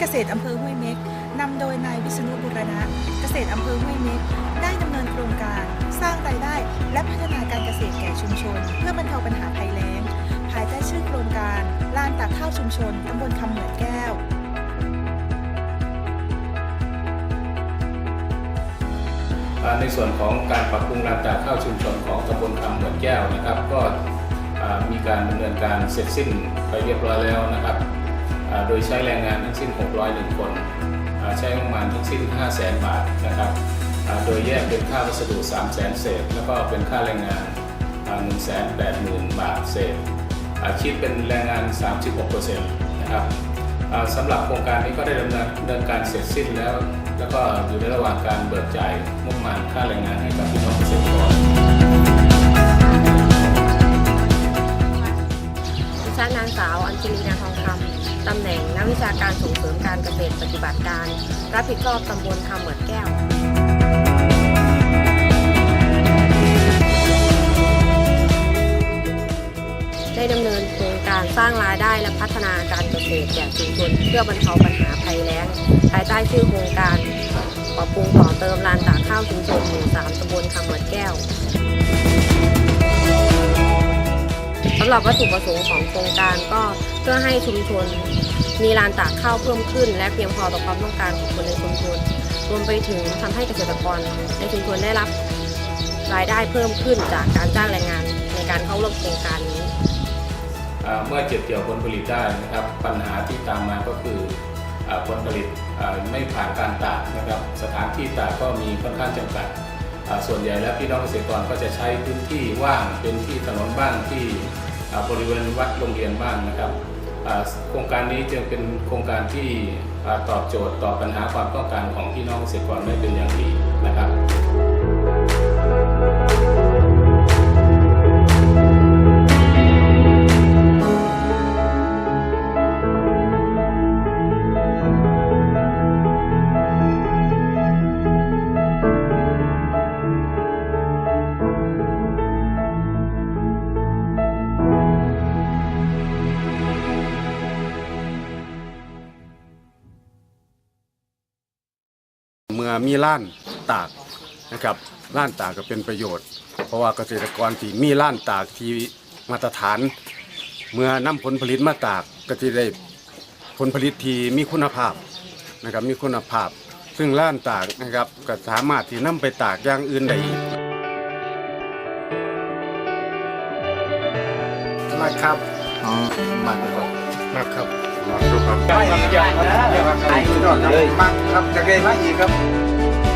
เกษตรอำเภอห้วยเม็กนำโดยนายวิษณุบุรณะ เกษตรอำเภอห้วยเม็กได้ดำเนินโครงการ สร้างรายได้ และพัฒนาการเกษตรแก่ชุมชน เพื่อบรรเทาปัญหาภัยแล้ง ภายใต้ชื่อโครงการลานตากข้าวชุมชนตำบลคำเหมือนแก้วในส่วนของการปรับปรุงลานตากข้าวชุมชนของตำบลคำเหมือนแก้วนะครับ ก็มีการดำเนินการเสร็จสิ้นไปเรียบร้อยแล้วนะครับ โดยใช้แรงงานทั้งสิ้น 601 คนใช้งบประมาณทั้งสิ้น 5 0 0แสนบาทนะครับโดยแยกเป็นค่าวัสดุ 3 0 0แสนเศษ แล้วก็เป็นค่าแรงงาน 1 8 0 0 0 0 บาทเศษอาคิดเป็นแรงงาน 36%นะครับสำหรับโครงการนี้ก็ได้ดำเนินดำเนินการเสร็จสิ้นแล้ว แล้วก็อยู่ในระหว่างการเบิกจ่ายงบประมาณค่าแรงงานให้กับพี่น้องเกษตรกรดิฉันนางสาวอัญชลีนาทองคำ ตำแหน่งนักวิชาการส่งเสริมการเกษตรปฏิบัติการ รับผิดชอบตำบลคำเหมือนแก้วได้ดำเนินโครงการสร้างรายได้และพัฒนาการเกษตรแก่ชุมชนเพื่อบรรเทาปัญหาภัยแล้ง ภายใต้ชื่อโครงการปรับปรุงต่อเติมลานตากข้าวชุมชนหมู่สามตำบลคำเหมือนแก้วำหรับวัตถุประสงค์ของโครงการก็เพื่อให้ชุมชนมีลานตากข้าวเพิ่มขึ้น และเพียงพอต่อความต้องการของคนในชุมชน รวมไปถึงทำให้เกษตรกรในชุมชนได้รับรายได้เพิ่มขึ้นจากการจ้างแรงงานในการเข้าร่วมโครงการนี้เมื่อเก็บเกี่ยวผลผลิตได้นะครับ ปัญหาที่ตามมาก็คือผลผลิตไม่ผ่านการตากนะครับ สถานที่ตากก็มีค่อนข้างจำกัด ส่วนใหญ่แล้วพี่น้องเกษตรกรก็จะใช้พื้นที่ว่างเป็นที่ถนนบ้างที่ บริเวณวัดโรงเรียนบ้างนะครับโครงการนี้จึงเป็นโครงการที่ตอบโจทย์ตอบปัญหาความต้องการของพี่น้องเกษตรกรได้เป็นอย่างดีนะครับ มื่อมีล้านตากนะครับล้านตากก็เป็นประโยชน์ เพราะว่าเกษตรกรที่มีล้านตากที่มาตรฐาน เมื่อนำผลผลิตมาตากก็จะได้ผลผลิตที่มีคุณภาพนะครับมีคุณภาพ ซึ่งล้านตากนะครับก็สามารถที่นำไปตากอย่างอื่นได้อีกมากครับอ๋อมากครับมากครับมากครับไม่อีกอย่างครับอย่างครับสุดยอดครับมากครับจะได้มาอีกครับ อ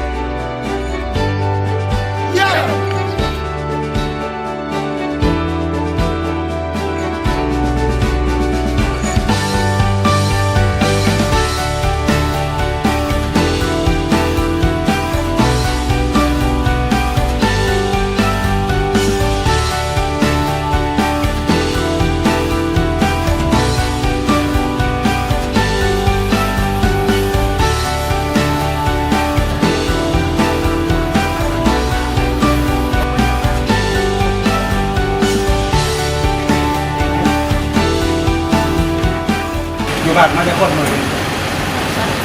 บ้านมาได้คนมือ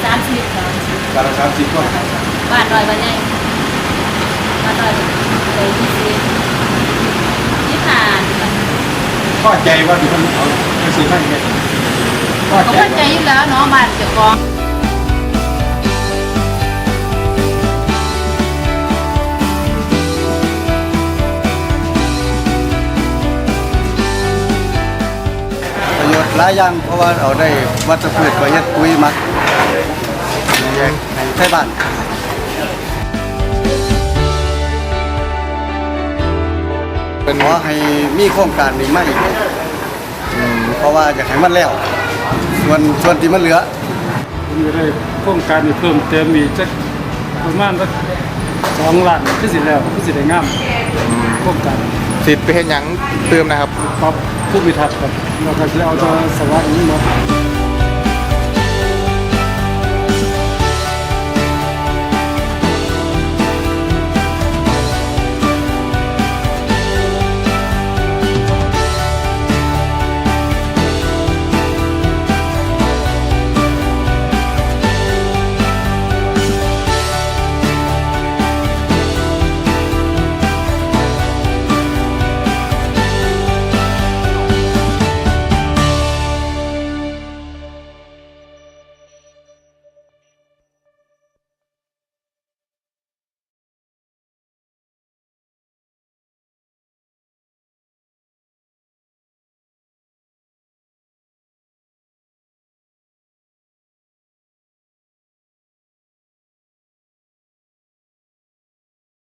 สามสิบสามสิบวันละสามสิบคนบ้านลอยวันนี้บ้านลอยเลยยี่สิบยี่ผ่านพอใจว่าที่คนเอาไปซื้อให้ไงพอเขาใจเข้าใจอยู่แล้วเนาะบ้านเจ้าของ หลายอย่างเพราะว่าเอาได้วัชพืชประเภทปุ๋ยหมักให้ใช้บ้านเป็นขอให้มีโครงการนี้มาอีกอืมเพราะว่าอยากให้มันแล้ว ส่วนส่วนที่มันเหลือผมจะได้โครงการนี้เพิ่มเติมอีกจักประมาณสักสองล้านคือสิแล้วคือสิได้งามโครงการสิทธิ์ไปเห็นหยังเติมนะครับ ปรับผู้พิทักษ์ค